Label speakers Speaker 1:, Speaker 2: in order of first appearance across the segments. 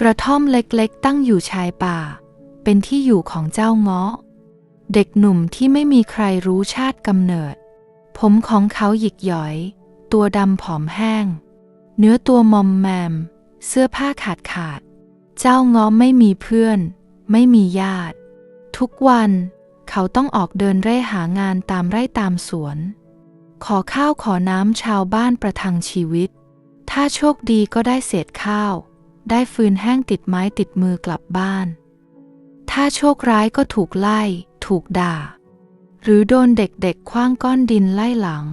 Speaker 1: กระท่อมเล็กๆ ตั้งอยู่ชายป่า เป็นที่อยู่ของเจ้าเงาะ เด็กหนุ่มที่ไม่มีใครรู้ชาติกำเนิด ผมของเขาหยิกหย่อย ตัวดำผอมแห้ง เนื้อตัวมอมแมม เสื้อผ้าขาดขาด เจ้าเงาะไม่มีเพื่อน ไม่มีญาติ ทุกวันเขาต้องออกเดินเร่หางานตามไร่ตามสวน ขอข้าวขอน้ำชาวบ้านประทังชีวิต ถ้าโชคดีก็ได้เศษข้าว ได้ฟืนแห้งติดไม้ติดมือกลับบ้าน ถ้าโชคร้ายก็ถูกไล่ ถูกด่า หรือโดนเด็กๆคว้างก้อนดินไล่หลัง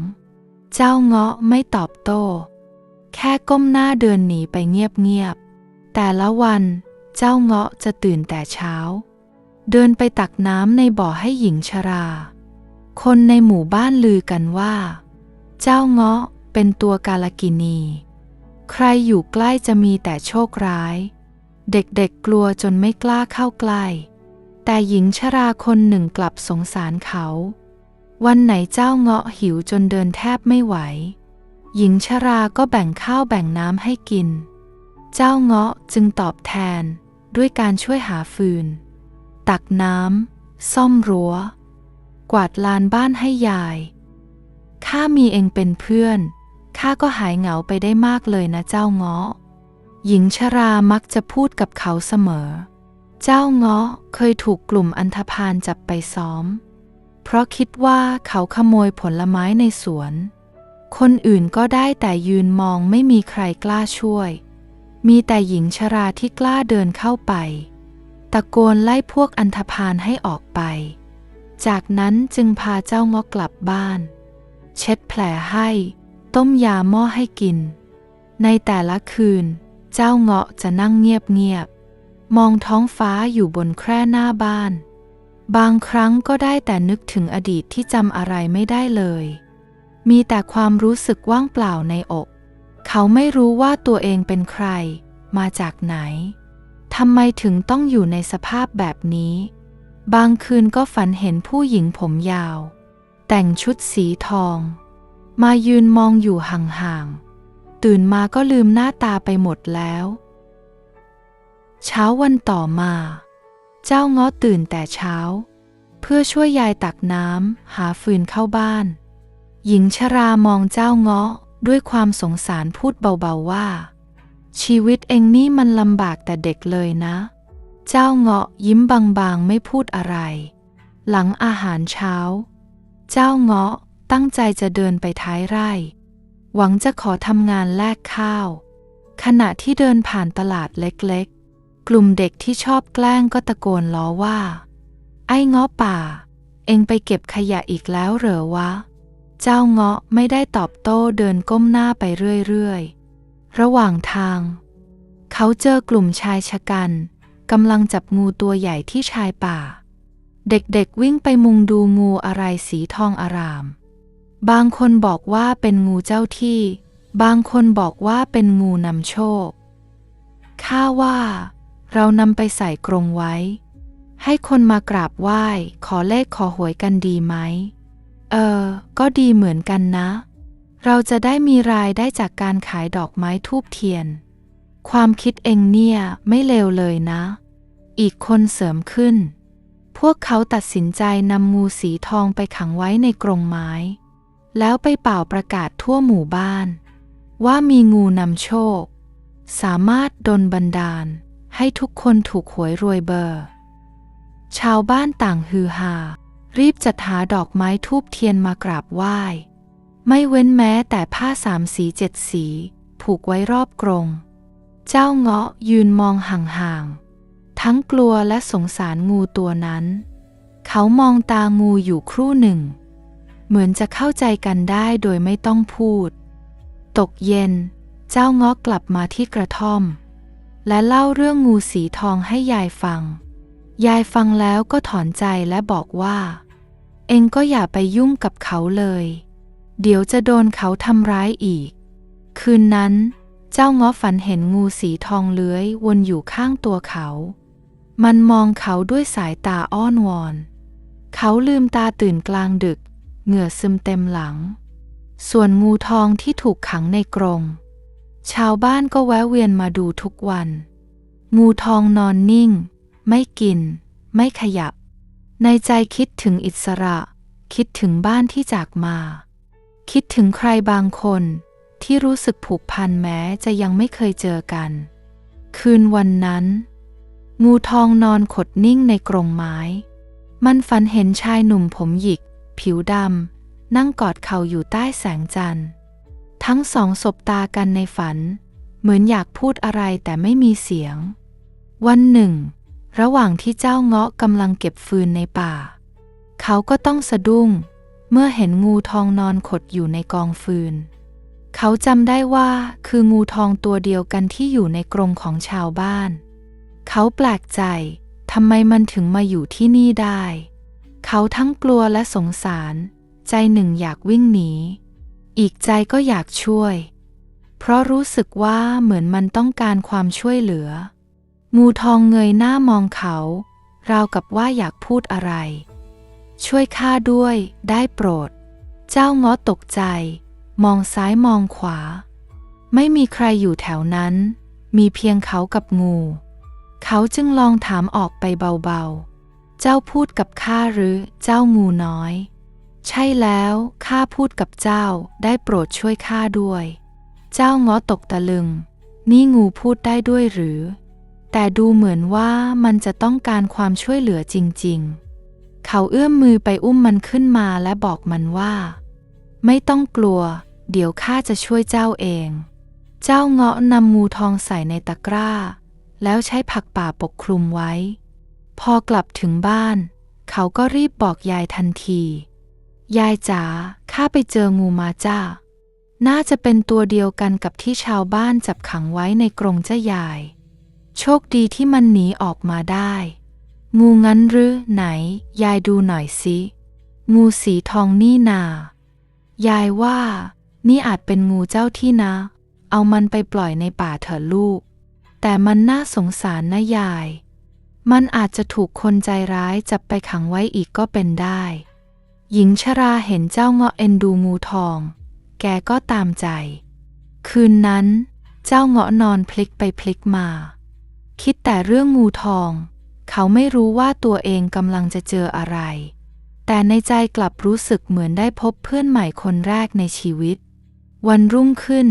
Speaker 1: เจ้าเงาะไม่ตอบโต้ แค่ก้มหน้าเดินหนีไปเงียบๆ แต่ละวันเจ้าเงาะจะตื่นแต่เช้า เดินไปตักน้ำในบ่อให้หญิงชรา คนในหมู่บ้านลือกันว่า เจ้าเงาะเป็นตัวกาลกินี ใครอยู่ใกล้จะมีแต่โชคร้าย เด็กๆกลัวจนไม่กล้าเข้าใกล้ แต่หญิงชราคนหนึ่งกลับสงสารเขา วันไหนเจ้าเงาะหิวจนเดินแทบไม่ไหว หญิงชราก็แบ่งข้าวแบ่งน้ำให้กิน เจ้าเงาะจึงตอบแทนด้วยการช่วยหาฟืน ตักน้ำซ่อมรั้ว กวาดลานบ้านให้ยาย ข้ามีเองเป็นเพื่อน ข้าก็หายเหงาไปได้มากเลยนะเจ้าเงาะ หญิงชรามักจะพูดกับเขาเสมอ เจ้าเงาะเคยถูกกลุ่มอันธพาลจับไปซ้อม เพราะคิดว่าเขาขโมยผลไม้ในสวน คนอื่นก็ได้แต่ยืนมองไม่มีใครกล้าช่วย มีแต่หญิงชราที่กล้าเดินเข้าไป ตะโกนไล่พวกอันธพาลให้ออกไป จากนั้นจึงพาเจ้าเงาะกลับบ้าน เช็ดแผลให้ ต้มยาหม้อให้กิน ในแต่ละคืน เจ้าเงาะจะนั่งเงียบๆ มองท้องฟ้าอยู่บนแคร่หน้าบ้าน บางครั้งก็ได้แต่นึกถึงอดีตที่จำอะไรไม่ได้เลย มีแต่ความรู้สึกว่างเปล่าในอก เขาไม่รู้ว่าตัวเองเป็นใคร มาจากไหน ทำไมถึงต้องอยู่ในสภาพแบบนี้ บางคืนก็ฝันเห็นผู้หญิงผมยาว แต่งชุดสีทอง มายืนมองอยู่ห่างๆ ตื่นมาก็ลืมหน้าตาไปหมดแล้ว เช้าวันต่อมา เจ้าเงาะตื่นแต่เช้า เพื่อช่วยยายตักน้ำหาฟืนเข้าบ้าน หญิงชรามองเจ้าเงาะด้วยความสงสารพูดเบาๆว่า ชีวิตเองนี่มันลำบากแต่เด็กเลยนะ เจ้าเงาะยิ้มบางๆไม่พูดอะไร หลังอาหารเช้า เจ้าเงาะ ตั้งใจจะเดินไปท้ายไร่ หวังจะขอทำงานแลกข้าว ขณะที่เดินผ่านตลาดเล็กๆ กลุ่มเด็กที่ชอบแกล้งก็ตะโกนล้อว่า ไอ้เงาะป่า เองไปเก็บขยะอีกแล้วเหรอวะ เจ้าเงาะไม่ได้ตอบโต้เดินก้มหน้าไปเรื่อยๆ ระหว่างทาง เขาเจอกลุ่มชายชะกันกำลังจับงูตัวใหญ่ที่ชายป่า เด็กๆวิ่งไปมุงดูงูอะไรสีทองอาราม บางคนบอกว่าเป็นงูเจ้าที่ บางคนบอกว่าเป็นงูนำโชค ข้าว่า เรานำไปใส่กรงไว้ ให้คนมากราบไหว้ ขอเลขขอหวยกันดีไหม เออ ก็ดีเหมือนกันนะ เราจะได้มีรายได้จากการขายดอกไม้ทูบเทียน ความคิดเองเนี่ยไม่เลวเลยนะ อีกคนเสริมขึ้น พวกเขาตัดสินใจนำงูสีทองไปขังไว้ในกรงไม้ แล้วไปเป่าประกาศทั่วหมู่บ้าน ว่ามีงูนำโชค สามารถดลบันดาล ให้ทุกคนถูกหวยรวยเบอร์ ชาวบ้านต่างฮือฮา รีบจัดหาดอกไม้ทูบเทียนมากราบไหว้ ไม่เว้นแม้แต่ผ้าสามสีเจ็ดสี ผูกไว้รอบกรง เจ้าเงาะยืนมองห่างๆ ทั้งกลัวและสงสารงูตัวนั้น เขามองตางูอยู่ครู่หนึ่ง เหมือนจะเข้าใจกันได้โดยไม่ต้องพูด ตกเย็น เจ้าเงาะกลับมาที่กระท่อม และเล่าเรื่องงูสีทองให้ยายฟัง ยายฟังแล้วก็ถอนใจและบอกว่า เองก็อย่าไปยุ่งกับเขาเลย เดี๋ยวจะโดนเขาทำร้ายอีก คืนนั้น เจ้าเงาะฝันเห็นงูสีทองเลื้อยวนอยู่ข้างตัวเขา มันมองเขาด้วยสายตาอ้อนวอน เขาลืมตาตื่นกลางดึก เหงื่อซึมเต็มหลัง ส่วนงูทองที่ถูกขังในกรงชาวบ้านก็แวะเวียนมาดูทุกวัน งูทองนอนนิ่ง ไม่กิน ไม่ขยับ ในใจคิดถึงอิสระ คิดถึงบ้านที่จากมา คิดถึงใครบางคนที่รู้สึกผูกพันแม้จะยังไม่เคยเจอกัน คืนวันนั้น งูทองนอนขดนิ่งในกรงไม้ มันฝันเห็นชายหนุ่มผมหยิก ผิวดำ นั่งกอดเข่าอยู่ใต้แสงจันทร์ ทั้งสองสบตากันในฝัน เหมือนอยากพูดอะไรแต่ไม่มีเสียง วันหนึ่ง ระหว่างที่เจ้าเงาะกำลังเก็บฟืนในป่า เขาก็ต้องสะดุ้ง เมื่อเห็นงูทองนอนขดอยู่ในกองฟืน เขาจำได้ว่าคืองูทองตัวเดียวกันที่อยู่ในกรงของชาวบ้าน เขาแปลกใจทำไมมันถึงมาอยู่ที่นี่ได้ เขาทั้งกลัวและสงสาร ใจหนึ่งอยากวิ่งหนี อีกใจก็อยากช่วย เพราะรู้สึกว่าเหมือนมันต้องการความช่วยเหลือ งูทองเงยหน้ามองเขา ราวกับว่าอยากพูดอะไร ช่วยข้าด้วยได้โปรด เจ้าง้อตกใจ มองซ้ายมองขวา ไม่มีใครอยู่แถวนั้น มีเพียงเขากับงู เขาจึงลองถามออกไปเบาๆ เจ้าพูดกับข้าหรือเจ้างูน้อย ใช่แล้วข้าพูดกับเจ้าได้โปรดช่วยข้าด้วย เจ้าง้อตกตะลึง นี่งูพูดได้ด้วยหรือ แต่ดูเหมือนว่ามันจะต้องการความช่วยเหลือจริงๆ เขาเอื้อมมือไปอุ้มมันขึ้นมาและบอกมันว่า ไม่ต้องกลัว เดี๋ยวข้าจะช่วยเจ้าเอง เจ้าเงาะนำงูทองใส่ในตะกร้า แล้วใช้ผักป่าปกคลุมไว้ พอกลับถึงบ้าน เขาก็รีบบอกยายทันที ยายจ๋าข้าไปเจองูมาจ้า น่าจะเป็นตัวเดียวกันกับที่ชาวบ้านจับขังไว้ในกรงเจ้ายาย โชคดีที่มันหนีออกมาได้ งูงั้นหรือไหน ยายดูหน่อยสิงูสีทองนี่นา ยายว่า นี่อาจเป็นงูเจ้าที่นะ เอามันไปปล่อยในป่าเถอะลูก แต่มันน่าสงสารนะยาย มันอาจจะถูกคนใจร้ายจับไปขังไว้อีกก็เป็นได้ หญิงชราเห็นเจ้าเงาะเอ็นดูงูทอง แกก็ตามใจ คืนนั้น เจ้าเงาะนอนพลิกไปพลิกมา คิดแต่เรื่องงูทอง เขาไม่รู้ว่าตัวเองกำลังจะเจออะไร แต่ในใจกลับรู้สึกเหมือนได้พบเพื่อนใหม่คนแรกในชีวิต วันรุ่งขึ้น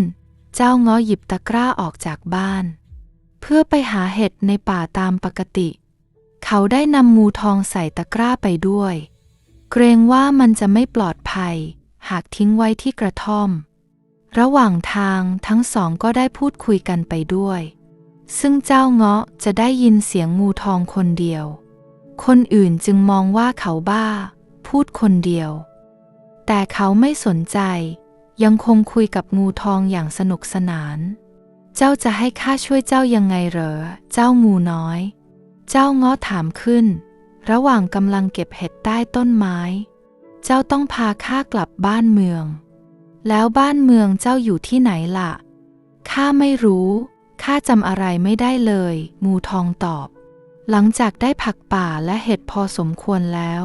Speaker 1: เจ้าเงาะหยิบตะกร้าออกจากบ้าน เพื่อไปหาเห็ดในป่าตามปกติ เขาได้นำงูทองใส่ตะกร้าไปด้วย เกรงว่ามันจะไม่ปลอดภัย หากทิ้งไว้ที่กระท่อม ระหว่างทางทั้งสองก็ได้พูดคุยกันไปด้วย ซึ่งเจ้าเงาะจะได้ยินเสียงงูทองคนเดียว คนอื่นจึงมองว่าเขาบ้า พูดคนเดียว แต่เขาไม่สนใจ ยังคงคุยกับงูทองอย่างสนุกสนาน เจ้าจะให้ข้าช่วยเจ้ายังไงเหรอ เจ้างูน้อย เจ้างาะถามขึ้น ระหว่างกำลังเก็บเห็ดใต้ต้นไม้ เจ้าต้องพาข้ากลับบ้านเมือง แล้วบ้านเมืองเจ้าอยู่ที่ไหนล่ะ ข้าไม่รู้ ข้าจำอะไรไม่ได้เลย งูทองตอบ หลังจากได้ผักป่าและเห็ดพอสมควรแล้ว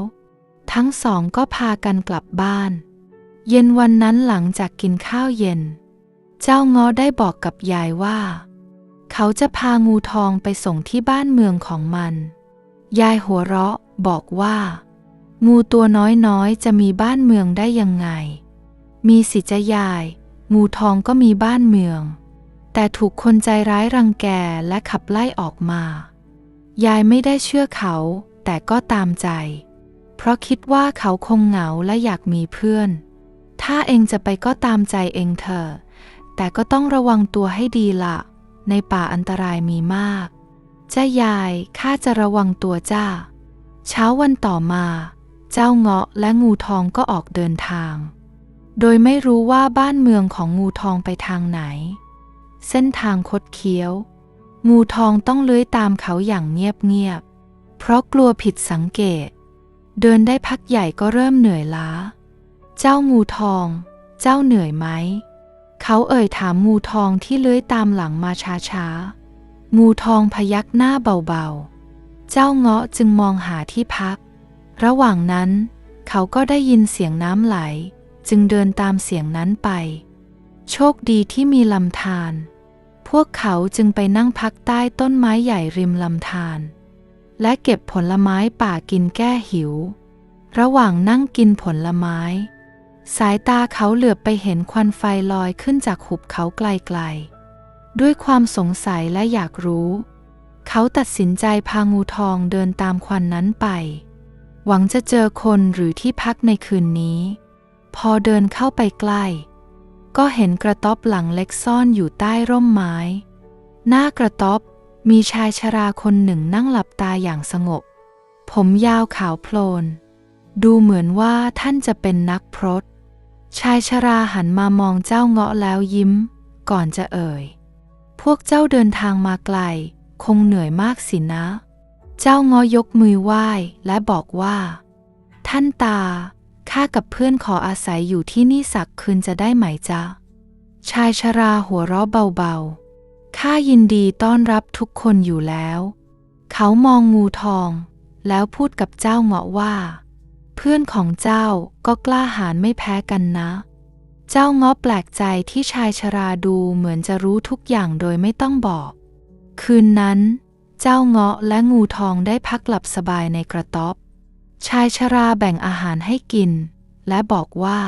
Speaker 1: ทั้งสองก็พากันกลับบ้าน เย็นวันนั้นหลังจากกินข้าวเย็น เจ้าง้อได้บอกกับยายว่า เขาจะพางูทองไปส่งที่บ้านเมืองของมัน ยายหัวเราะบอกว่า งูตัวน้อยๆจะมีบ้านเมืองได้ยังไง มีสิจะยาย งูทองก็มีบ้านเมือง แต่ถูกคนใจร้ายรังแกและขับไล่ออกมา ยายไม่ได้เชื่อเขา แต่ก็ตามใจ เพราะคิดว่าเขาคงเหงาและอยากมีเพื่อน ถ้าเองจะไปก็ตามใจเองเถอะ แต่ก็ต้องระวังตัวให้ดีละ ในป่าอันตรายมีมาก เจ้ายายข้าจะระวังตัวจ้า เช้าวันต่อมา เจ้าเงาะและงูทองก็ออกเดินทาง โดยไม่รู้ว่าบ้านเมืองของงูทองไปทางไหน เส้นทางคดเคี้ยว งูทองต้องเลื้อยตามเขาอย่างเงียบๆ เพราะกลัวผิดสังเกต เดินได้พักใหญ่ก็เริ่มเหนื่อยล้า เจ้างูทอง เจ้าเหนื่อยไหม เขาเอ่ยถามงูทองที่เลื้อยตามหลังมาช้าๆ งูทองพยักหน้าเบาๆ เจ้าเงาะจึงมองหาที่พัก ระหว่างนั้น เขาก็ได้ยินเสียงน้ำไหล จึงเดินตามเสียงนั้นไป โชคดีที่มีลำธาร พวกเขาจึงไปนั่งพักใต้ต้นไม้ใหญ่ริมลำธารและเก็บผลไม้ป่ากินแก้หิว ระหว่างนั่งกินผลไม้ สายตาเขาเหลือบไปเห็นควันไฟลอยขึ้นจากหุบเขาไกลๆ ด้วยความสงสัยและอยากรู้ เขาตัดสินใจพางูทองเดินตามควันนั้นไป หวังจะเจอคนหรือที่พักในคืนนี้ พอเดินเข้าไปใกล้ ก็เห็นกระต๊อบหลังเล็กซ่อนอยู่ใต้ร่มไม้ หน้ากระต๊อบมีชายชราคนหนึ่งนั่งหลับตาอย่างสงบ ผมยาวขาวโพลน ดูเหมือนว่าท่านจะเป็นนักพรต ชายชราหันมามองเจ้าเงาะแล้วยิ้ม ก่อนจะเอ่ย พวกเจ้าเดินทางมาไกล คงเหนื่อยมากสินะ เจ้าเงาะยกมือไหว้และบอกว่า ท่านตา ข้ากับเพื่อนขออาศัยอยู่ที่นี่สักคืนจะได้ไหมจ๊ะ ชายชราหัวเราะเบาๆ ข้ายินดีต้อนรับทุกคนอยู่แล้ว เขามองงูทอง แล้วพูดกับเจ้าเงาะว่า เพื่อนของเจ้าก็กล้าหาญไม่แพ้กันนะ เจ้าเงาะแปลกใจที่ชายชราดูเหมือนจะรู้ทุกอย่างโดยไม่ต้องบอก คืนนั้น เจ้าเงาะและงูทองได้พักหลับสบายในกระต๊อบ ชายชราแบ่งอาหารให้กิน และบอกว่า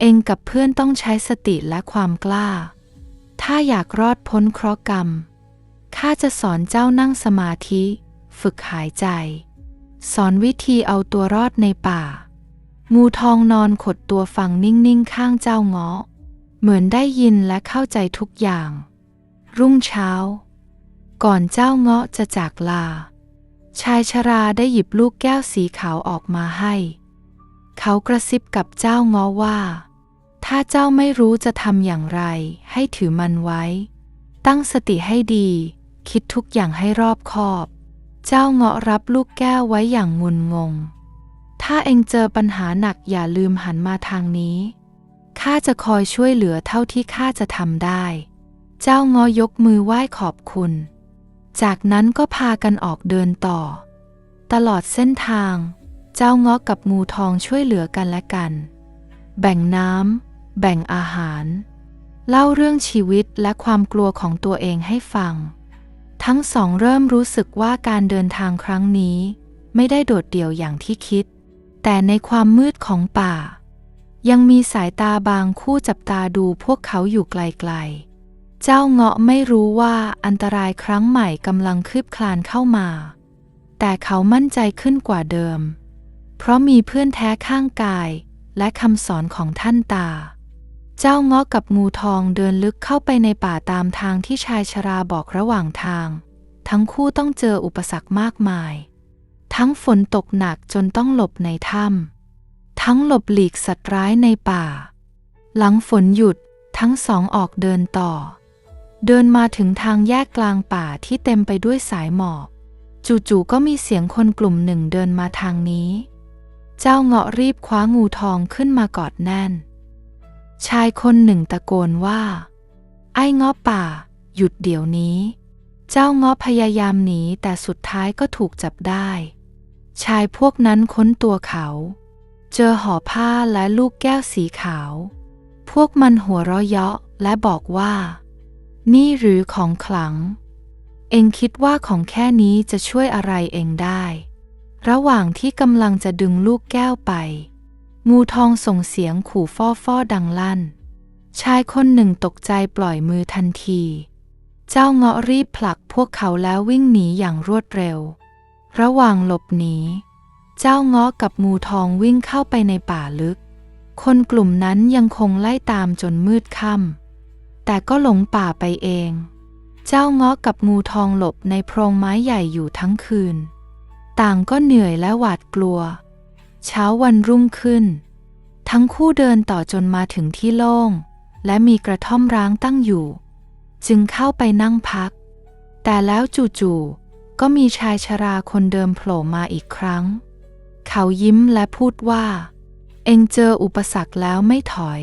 Speaker 1: เองกับเพื่อนต้องใช้สติและความกล้า ถ้าอยากรอดพ้นเคราะห์กรรมข้าจะสอนเจ้านั่งสมาธิ ฝึกหายใจ สอนวิธีเอาตัวรอดในป่า งูทองนอนขดตัวฟังนิ่งๆ ข้างเจ้าเงาะ เหมือนได้ยินและเข้าใจทุกอย่าง รุ่งเช้า ก่อนเจ้าเงาะจะจากลา ชายชราได้หยิบลูกแก้วสีขาวออกมาให้ เขากระซิบกับเจ้าเงาะว่า ถ้าเจ้าไม่รู้จะทำอย่างไร ให้ถือมันไว้ ตั้งสติให้ดี คิดทุกอย่างให้รอบคอบ เจ้าเงาะรับลูกแก้วไว้อย่างงุนงง ถ้าเองเจอปัญหาหนักอย่าลืมหันมาทางนี้ ข้าจะคอยช่วยเหลือเท่าที่ข้าจะทำได้ เจ้าเงาะยกมือไหว้ขอบคุณ จากนั้นก็พากันออกเดินต่อ ตลอดเส้นทาง เจ้าเงาะกับงูทองช่วยเหลือกันและกัน แบ่งน้ำแบ่งอาหาร เล่าเรื่องชีวิตและความกลัวของตัวเองให้ฟัง ทั้งสองเริ่มรู้สึกว่าการเดินทางครั้งนี้ ไม่ได้โดดเดี่ยวอย่างที่คิด แต่ในความมืดของป่า ยังมีสายตาบางคู่จับตาดูพวกเขาอยู่ไกลๆ เจ้าเงาะไม่รู้ว่าอันตรายครั้งใหม่กำลังคืบคลานเข้ามา แต่เขามั่นใจขึ้นกว่าเดิม เพราะมีเพื่อนแท้ข้างกายและคำสอนของท่านตา เจ้าเงาะกับงูทองเดินลึกเข้าไปในป่าตามทางที่ชายชราบอกระหว่างทาง ทั้งคู่ต้องเจออุปสรรคมากมาย ทั้งฝนตกหนักจนต้องหลบในถ้ำทั้งหลบหลีกสัตว์ร้ายในป่า หลังฝนหยุดทั้งสองออกเดินต่อ เดินมาถึงทางแยกกลางป่าที่เต็มไปด้วยสายหมอกจู่ๆก็มีเสียงคนกลุ่มหนึ่งเดินมาทางนี้ เจ้าเงาะรีบคว้างูทองขึ้นมากอดแน่น ชายคนหนึ่งตะโกนว่า ไอ้เงาะป่า หยุดเดี๋ยวนี้ เจ้าเงาะพยายามหนีแต่สุดท้ายก็ถูกจับได้ ชายพวกนั้นค้นตัวเขา เจอห่อผ้าและลูกแก้วสีขาว พวกมันหัวเราะเยาะและบอกว่า นี่หรือของขลัง เองคิดว่าของแค่นี้จะช่วยอะไรเองได้ ระหว่างที่กำลังจะดึงลูกแก้วไป งูทองส่งเสียงขู่ฟ้อฟ้อดังลั่น ชายคนหนึ่งตกใจปล่อยมือทันที เจ้าเงาะรีบผลักพวกเขาแล้ววิ่งหนีอย่างรวดเร็ว ระหว่างหลบหนี เจ้าเงาะกับงูทองวิ่งเข้าไปในป่าลึก คนกลุ่มนั้นยังคงไล่ตามจนมืดค่ำแต่ก็หลงป่าไปเอง เจ้าเงาะกับงูทองหลบในโพรงไม้ใหญ่อยู่ทั้งคืน ต่างก็เหนื่อยและหวาดกลัว เช้าวันรุ่งขึ้น ทั้งคู่เดินต่อจนมาถึงที่โล่ง และมีกระท่อมร้างตั้งอยู่ จึงเข้าไปนั่งพัก แต่แล้วจู่ๆก็มีชายชราคนเดิมโผล่มาอีกครั้ง เขายิ้มและพูดว่า เองเจออุปสรรคแล้วไม่ถอย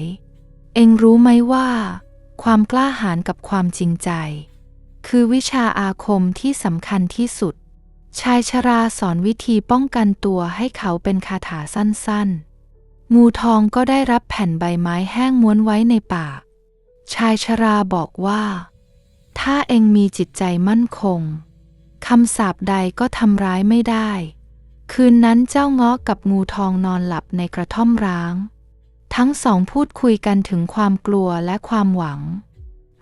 Speaker 1: เองรู้ไหมว่า ความกล้าหาญกับความจริงใจ คือวิชาอาคมที่สำคัญที่สุด ชายชราสอนวิธีป้องกันตัวให้เขาเป็นคาถาสั้นๆ งูทองก็ได้รับแผ่นใบไม้แห้งม้วนไว้ในปาก ชายชราบอกว่า ถ้าเองมีจิตใจมั่นคงคำสาปใดก็ทำร้ายไม่ได้ คืนนั้นเจ้าเงาะกับงูทองนอนหลับในกระท่อมร้าง ทั้งสองพูดคุยกันถึงความกลัวและความหวัง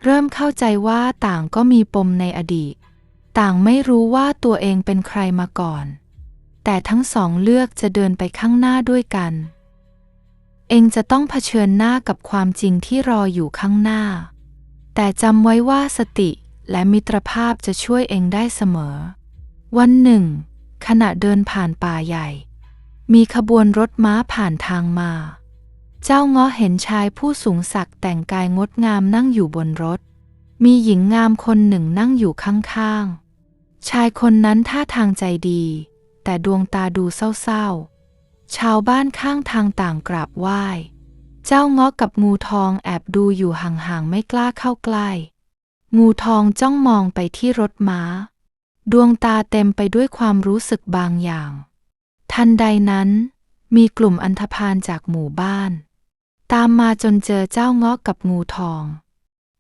Speaker 1: เริ่มเข้าใจว่าต่างก็มีปมในอดีต ต่างไม่รู้ว่าตัวเองเป็นใครมาก่อน แต่ทั้งสองเลือกจะเดินไปข้างหน้าด้วยกัน เองจะต้องเผชิญหน้ากับความจริงที่รออยู่ข้างหน้า แต่จำไว้ว่าสติและมิตรภาพจะช่วยเองได้เสมอ วันหนึ่ง ขณะเดินผ่านป่าใหญ่ มีขบวนรถม้าผ่านทางมา เจ้าเงาะเห็นชายผู้สูงศักดิ์แต่งกายงดงามนั่งอยู่บนรถ มีหญิงงามคนหนึ่งนั่งอยู่ข้างๆ ชายคนนั้นท่าทางใจดี แต่ดวงตาดูเศร้าๆ ชาวบ้านข้างทางต่างกราบไหว้ เจ้าเงาะกับงูทองแอบดูอยู่ห่างๆ ไม่กล้าเข้าใกล้ งูทองจ้องมองไปที่รถม้า ดวงตาเต็มไปด้วยความรู้สึกบางอย่าง ทันใดนั้น มีกลุ่มอันธพาลจากหมู่บ้าน ตามมาจนเจอเจ้าเงาะกับงูทอง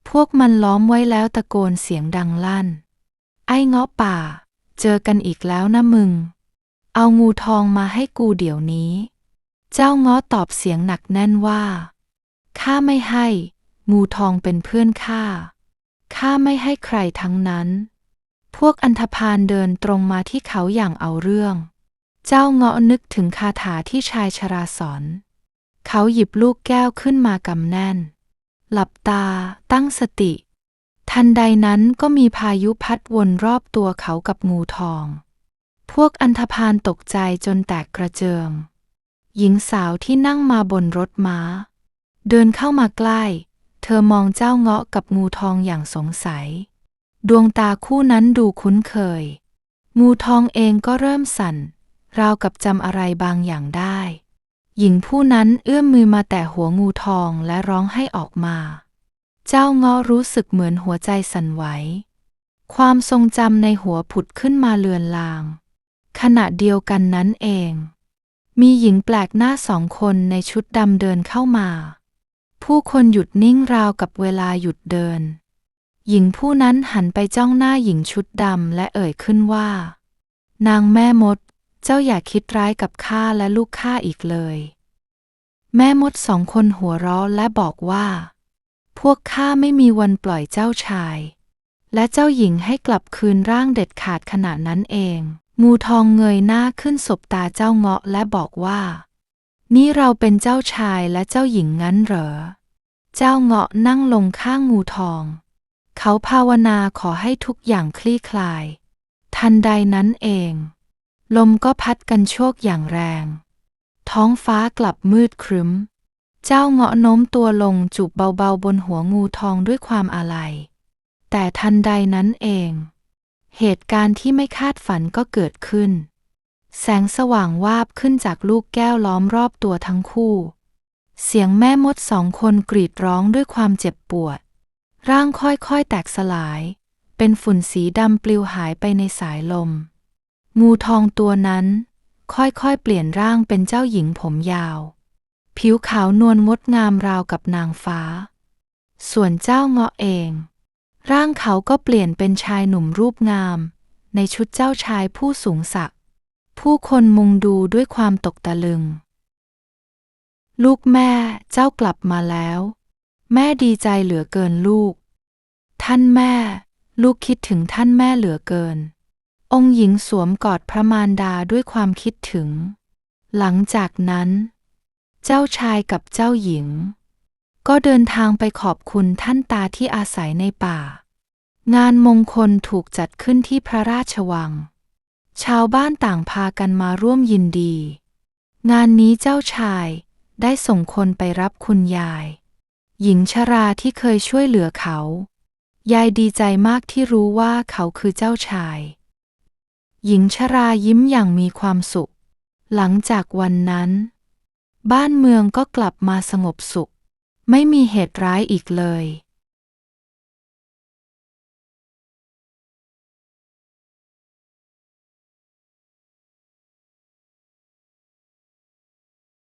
Speaker 1: พวกมันล้อมไว้แล้วตะโกนเสียงดังลั่น ไอ้เงาะป่า เจอกันอีกแล้วนะมึง เอางูทองมาให้กูเดี๋ยวนี้ เจ้าเงาะตอบเสียงหนักแน่นว่าข้าไม่ให้ งูทองเป็นเพื่อนข้าข้าไม่ให้ใครทั้งนั้น พวกอันธพาลเดินตรงมาที่เขาอย่างเอาเรื่อง เจ้าเงาะนึกถึงคาถาที่ชายชราสอน เขาหยิบลูกแก้วขึ้นมากำแน่น หลับตา ตั้งสติ ทันใดนั้นก็มีพายุพัดวนรอบตัวเขากับงูทอง พวกอันธพาลตกใจจนแตกกระเจิง หญิงสาวที่นั่งมาบนรถม้า เดินเข้ามาใกล้ เธอมองเจ้าเงาะกับงูทองอย่างสงสัย ดวงตาคู่นั้นดูคุ้นเคย งูทองเองก็เริ่มสั่น ราวกับจำอะไรบางอย่างได้ หญิงผู้นั้นเอื้อมมือมาแต่หัวงูทองและร้องให้ออกมา เจ้าเงาะรู้สึกเหมือนหัวใจสั่นไหว ความทรงจำในหัวผุดขึ้นมาเลือนลาง ขณะเดียวกันนั้นเอง มีหญิงแปลกหน้าสองคนในชุดดำเดินเข้ามา ผู้คนหยุดนิ่งราวกับเวลาหยุดเดิน หญิงผู้นั้นหันไปจ้องหน้าหญิงชุดดำและเอ่ยขึ้นว่า นางแม่มด เจ้าอย่าคิดร้ายกับข้าและลูกข้าอีกเลย แม่มดสองคนหัวเราะและบอกว่า พวกข้าไม่มีวันปล่อยเจ้าชาย และเจ้าหญิงให้กลับคืนร่างเด็ดขาดขณะนั้นเอง งูทองเงยหน้าขึ้นสบตาเจ้าเงาะและบอกว่า นี่เราเป็นเจ้าชายและเจ้าหญิงงั้นเหรอ เจ้าเงาะนั่งลงข้างงูทอง เขาภาวนาขอให้ทุกอย่างคลี่คลาย ทันใดนั้นเอง ลมก็พัดกันโชกอย่างแรง ท้องฟ้ากลับมืดครึ้ม เจ้าเงาะโน้มตัวลงจูบเบาๆบนหัวงูทองด้วยความอาลัย แต่ทันใดนั้นเอง เหตุการณ์ที่ไม่คาดฝันก็เกิดขึ้น แสงสว่างวาบขึ้นจากลูกแก้วล้อมรอบตัวทั้งคู่ เสียงแม่มดสองคนกรีดร้องด้วยความเจ็บปวด ร่างค่อยๆแตกสลาย เป็นฝุ่นสีดำปลิวหายไปในสายลม งูทองตัวนั้น ค่อยๆ เปลี่ยนร่างเป็นเจ้าหญิงผมยาว ผิวขาวนวลงดงามราวกับนางฟ้า ส่วนเจ้าเงาะเอง ร่างเขาก็เปลี่ยนเป็นชายหนุ่มรูปงาม ในชุดเจ้าชายผู้สูงศักดิ์ผู้คนมุงดูด้วยความตกตะลึง ลูกแม่เจ้ากลับมาแล้ว แม่ดีใจเหลือเกินลูก ท่านแม่ ลูกคิดถึงท่านแม่เหลือเกิน องค์หญิงสวมกอดพระมารดาด้วยความคิดถึง หลังจากนั้น เจ้าชายกับเจ้าหญิง ก็เดินทางไปขอบคุณท่านตาที่อาศัยในป่า งานมงคลถูกจัดขึ้นที่พระราชวัง ชาวบ้านต่างพากันมาร่วมยินดี งานนี้เจ้าชายได้ส่งคนไปรับคุณยาย หญิงชราที่เคยช่วยเหลือเขา ยายดีใจมากที่รู้ว่าเขาคือเจ้าชาย หญิงชรายิ้มอย่างมีความสุข หลังจากวันนั้น บ้านเมืองก็กลับมาสงบสุข ไม่มีเหตุร้ายอีกเลย